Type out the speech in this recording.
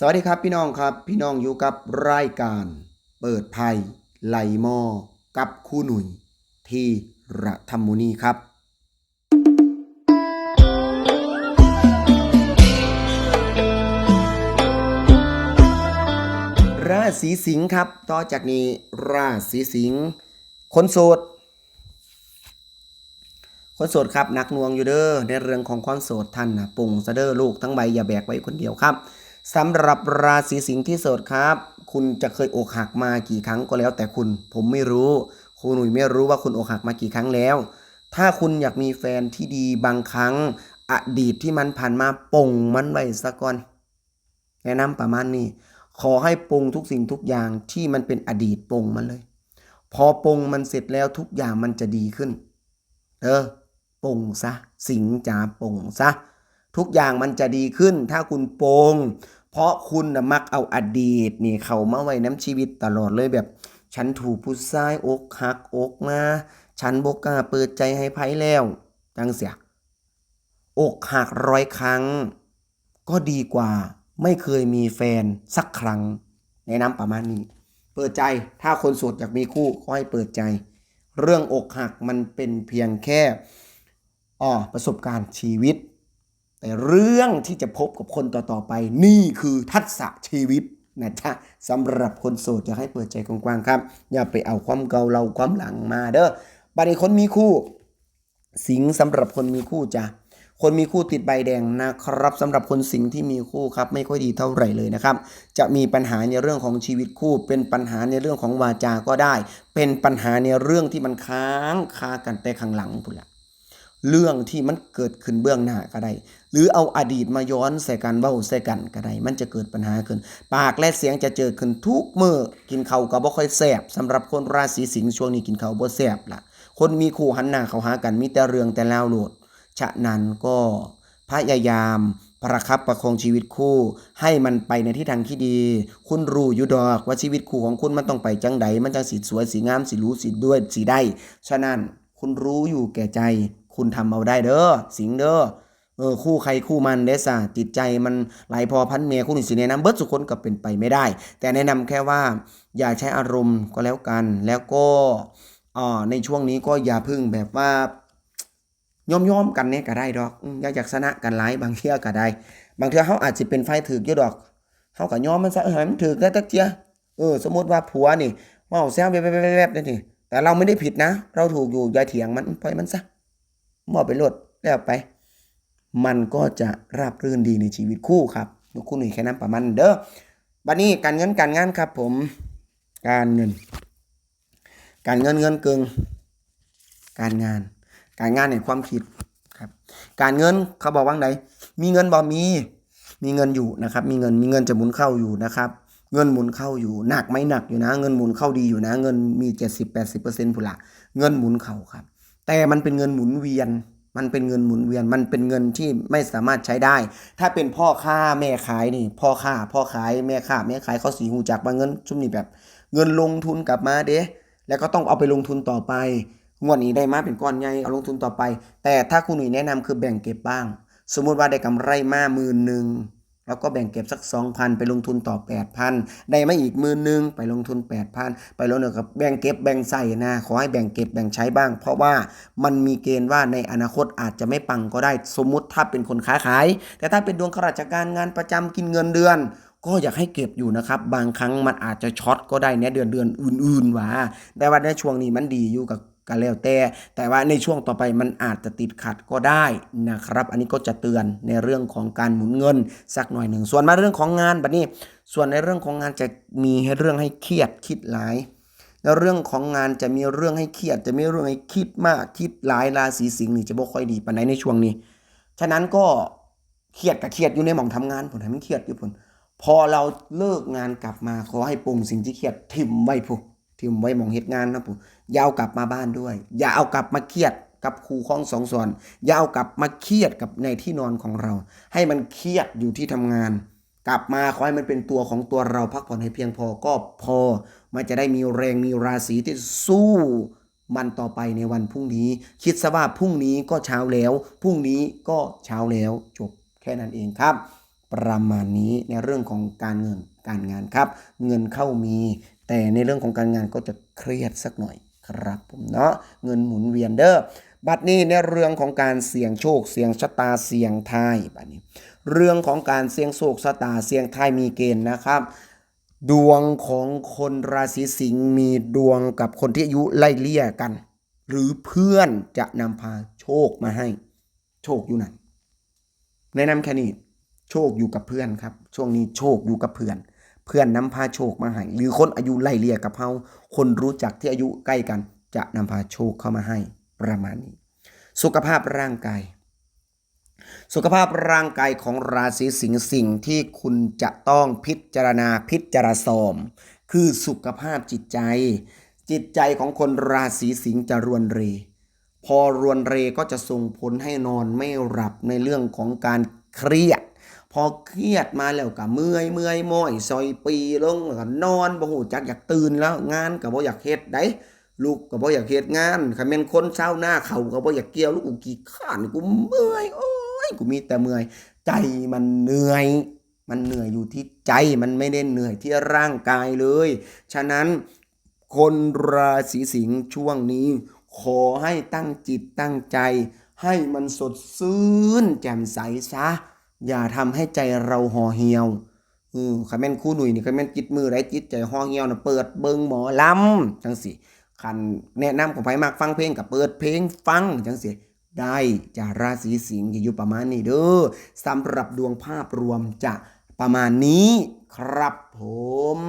สวัสดีครับพี่น้องครับ พี่น้องอยู่กับรายการ เปิดภัยไหลมอ กับคู่หนุ่ยที่ระธรรมุนีครับ ราศีสิงห์ครับ ต่อจากนี้ราศีสิงห์คนโสดคนโสดครับหนักหน่วงอยู่เด้อในเรื่องของความโสดท่านนะปุ่งซะเด้อลูกทั้งใบอย่าแบกไว้คนเดียวครับ สำหรับราศีสิงห์ที่โสดครับ คุณจะเคยอกหักมากี่ครั้งก็แล้วแต่คุณ ผมไม่รู้ครูหนุ่ยไม่รู้ว่าคุณอกหักมากี่ครั้งแล้ว ถ้าคุณอยากมีแฟนที่ดีบางครั้ง อดีตที่มันผ่านมาปงมันไว้ซะก่อนแนะนำประมาณนี้ ขอให้ปรงทุกสิ่งทุกอย่างที่มันเป็นอดีตปรงมันเลย พอปรงมันเสร็จแล้วทุกอย่างมันจะดีขึ้น เออปรงซะ สิงจ๋าปรงซะทุกอย่างมันจะดีขึ้น ถ้าคุณปรง เพราะคุณนะมักเอาอดีตนี่เข้ามาไว้น้ำชีวิตตลอดเลยแบบ ฉันถูกผู้ชายอกหักอกมา ฉันบกล้าเปิดใจให้ไพ่แล้วจังเสียอกหักร้อยครั้ง ก็ดีกว่าไม่เคยมีแฟนสักครั้งแนะนำประมาณนี้ เปิดใจถ้าคนโสดอยากมีคู่ก็ให้เปิดใจ เรื่องอกหักมันเป็นเพียงแค่อ๋อประสบการณ์ชีวิต เรื่องที่จะพบกับคนต่อๆไป นี่คือทักษะชีวิตนะจ๊ะสำหรับคนโสดอยากให้เปิดใจกว้างๆครับ อย่าไปเอาความเก่าเราความหลังมาเด้อบัดนี้คนมีคู่ สิงสำหรับคนมีคู่จ้ะคนมีคู่ติดใบแดงนะครับสำหรับคนสิงที่มีคู่ครับไม่ค่อยดีเท่าไหร่เลยนะครับ จะมีปัญหาในเรื่องของชีวิตคู่ เป็นปัญหาในเรื่องของวาจาก็ได้ เป็นปัญหาในเรื่องที่มันค้างคากันแต่ข้างหลังพุ่นละ เรื่องที่มันเกิดขึ้นเบื้องหน้าก็ได้ หรือเอาอดีตมาย้อนใส่กันเว้าใส่กันก็ได้ มันจะเกิดปัญหาขึ้น ปากและเสียงจะเจอขึ้นทุกเมื่อกินเขาก็บ่ค่อยแซ่บสำหรับคนราศีสิงห์ช่วงนี้กินเขาบ่แซ่บล่ะคนมีคู่หันหน้าเข้าหากันมีแต่เรื่องแต่แล้วโหลด ฉะนั้นก็พยายามประคับประคองชีวิตคู่ ให้มันไปในทิศทางที่ดี คุณรู้อยู่ดอกว่าชีวิตคู่ของคุณมันต้องไปจังใดมันจังสีสวยสีงามสีรู้สีด้วยสีได้ ฉะนั้นคุณรู้อยู่แก่ใจ คุณทำเอาได้เด้อสิงเด้อเออคู่ใครคู่มันเดซ่าจิตใจมันไหลพอพันเมียคุณสิแนะนำเบิร์ดสุคนก็เป็นไปไม่ได้ แต่แนะนำแค่ว่าอย่าใช้อารมณ์ก็แล้วกัน แล้วก็อ่าในช่วงนี้ก็อย่าพึ่งแบบว่าย่อมย่อมๆกันเนี่ยก็ได้ดอกอย่าอยากชนะกันหลายบางเที่ยก็ได้ บางเที่ยเขาอาจจะเป็นไฟถือกอยู่ดอกเขาก็ยอมมันซะเออมันถือได้ตักเทียเออสมมติว่าผัวนี่ว่าแซวแวบๆๆๆนั่นนี่แต่เราไม่ได้ผิดนะ เราถูกอยู่อย่าเถียงมันปล่อยมันซะ มอบไปโลดแล้วไป มันก็จะราบรื่นดีในชีวิตคู่ครับยกคู่หนึ่งแค่นั้นประมาณนั้นเด้อบัดนี้การเงินการงานครับผม การเงิน การเงินเงินเกิงการงาน การงานในความคิดครับ การเงินเขาบอกว่าไงมีเงินบ่มี มีเงินอยู่นะครับ มีเงินมีเงินจะหมุนเข้าอยู่นะครับ เงินหมุนเข้าอยู่หนักไหม่หนักอยู่นะ เงินหมุนเข้าดีอยู่นะ เงินมี 70 80เปอร์เซ็นต์ผุละเงินหมุนเข้าครับ แต่มันเป็นเงินหมุนเวียน มันเป็นเงินหมุนเวียน มันเป็นเงินที่ไม่สามารถใช้ได้ ถ้าเป็นพ่อค้าแม่ขายนี่ พ่อค้าพ่อขายแม่ค้าแม่ขายเขาสีหูจักว่าเงินชุ่มนี่แบบ เงินลงทุนกลับมาเด้แล้วก็ต้องเอาไปลงทุนต่อไปงวดนี้ได้มาเป็นก้อนใหญ่เอาลงทุนต่อไป แต่ถ้าคุณหนุ่ยแนะนำคือแบ่งเก็บบ้าง สมมุติว่าได้กำไรมาหมื่นหนึ่ง แล้วก็แบ่งเก็บสัก 2,000 ไปลงทุนต่อ 8,000 ได้มาอีกหมื่นหนึ่งไปลงทุน 8,000 ไปลงเนี่ยกับแบ่งเก็บแบ่งใส่นะ ขอให้แบ่งเก็บแบ่งใช้บ้าง เพราะว่ามันมีเกณฑ์ว่าในอนาคตอาจจะไม่ปังก็ได้สมมุติถ้าเป็นคนค้าขาย แต่ถ้าเป็นดวงข้าราชการงานประจำกินเงินเดือน ก็อยากให้เก็บอยู่นะครับ บางครั้งมันอาจจะช็อตก็ได้เนี่ยเดือนเดือนอื่นๆว่าแต่ว่าในช่วงนี้มันดีอยู่กับ กันแล้วแต่แต่ว่าในช่วงต่อไปมันอาจจะติดขัดก็ได้นะครับ อันนี้ก็จะเตือนในเรื่องของการหมุนเงินสักหน่อยหนึ่ง ส่วนมาเรื่องของงานบัดนี้ ส่วนในเรื่องของงานจะมีให้เรื่องให้เครียดคิดหลายแล้วเรื่องของงานจะมีเรื่องให้เครียด จะมีเรื่องให้คิดมากคิดหลายราศีสิงห์นี่จะบ่ค่อยดีปานใดในช่วงนี้ ฉะนั้นก็เครียดกับเครียดอยู่ในหม่องทำงานผลให้มันเครียดอยู่ผลพอเราเลิกงานกลับมาขอให้ปรุงสิ่งที่เครียดถิ่มไว้ ผู้ถิ่มไว้มองเหตุงานนะผู้อย่าเอากลับมาบ้านด้วย อย่าเอากลับมาเครียดกับครูข้องสองสอนอย่าเอากลับมาเครียดกับในที่นอนของเรา ให้มันเครียดอยู่ที่ทำงาน กลับมาขอให้มันเป็นตัวของตัวเราพักผ่อนให้เพียงพอก็พอ มันจะได้มีแรงมีราศีที่สู้มันต่อไปในวันพรุ่งนี้ คิดซะว่าพรุ่งนี้ก็เช้าแล้วพรุ่งนี้ก็เช้าแล้วจบแค่นั้นเองครับ ประมาณนี้ในเรื่องของการเงินการงานครับ เงินเข้ามี แต่ในเรื่องของการงานก็จะเครียดสักหน่อยครับผมเนาะเงินหมุนเวียนเด้อบัดนี้ในเรื่องของการเสี่ยงโชค เสี่ยงชะตาเสี่ยงทายบัดนี้ เรื่องของการเสี่ยงโชคชะตาเสี่ยงทายมีเกณฑ์นะครับ ดวงของคนราศีสิงห์มีดวงกับคนที่อายุไล่เลี่ยกัน หรือเพื่อนจะนำพาโชคมาให้ โชคอยู่นั่นแนะนำแค่นี้โชคอยู่กับเพื่อนครับ ช่วงนี้โชคอยู่กับเพื่อน เพื่อนนำพาโชคมาให้หรือคนอายุไล่เลี่ยกับเฮาคนรู้จักที่อายุใกล้กัน จะนำพาโชคเข้ามาให้ประมาณนี้ สุขภาพร่างกาย สุขภาพร่างกายของราศีสิงห์สิ่งที่คุณจะต้องพิจารณาพิจารณาคือสุขภาพจิตใจ จิตใจของคนราศีสิงห์จะรวนเร พอรวนเรก็จะส่งผลให้นอนไม่หลับในเรื่องของการเครียด พอเครียดมาแล้วก็เมื่อยเมื่อยม้อยซอยปีลงแล้วก็นอนบ่ฮู้จักอยากตื่นแล้ว งานก็บ่อยากเฮ็ดได้ลูกก็บ่อยากเฮ็ดงานคันแม่นคนเช้าหน้าเขาก็บ่อยากเกี่ยวลูกกูขี้ข้านกูเมื่อยโอ้ยกูมีแต่เมื่อย ใจมันเหนื่อย มันเหนื่อยอยู่ที่ใจมันไม่ได้เหนื่อยที่ร่างกายเลย ฉะนั้นคนราศีสิงห์ช่วงนี้ ขอให้ตั้งจิตตั้งใจ ให้มันสดชื่นแจ่มใสซะ อย่าทำให้ใจเราห่อเหี่ยวอือคันแม่นคู่หนุ่ยนี่คันแม่นจิตมือไรจิตใจห่อเหี่ยวนะเปิดเบิงหมอลำจังสิคันแนะนำของไผมากฟังเพลงกับเปิดเพลงฟังจังสิได้จากราศีสิงห์อยู่ประมาณนี้เด้อสำหรับดวงภาพรวมจะประมาณนี้ครับผม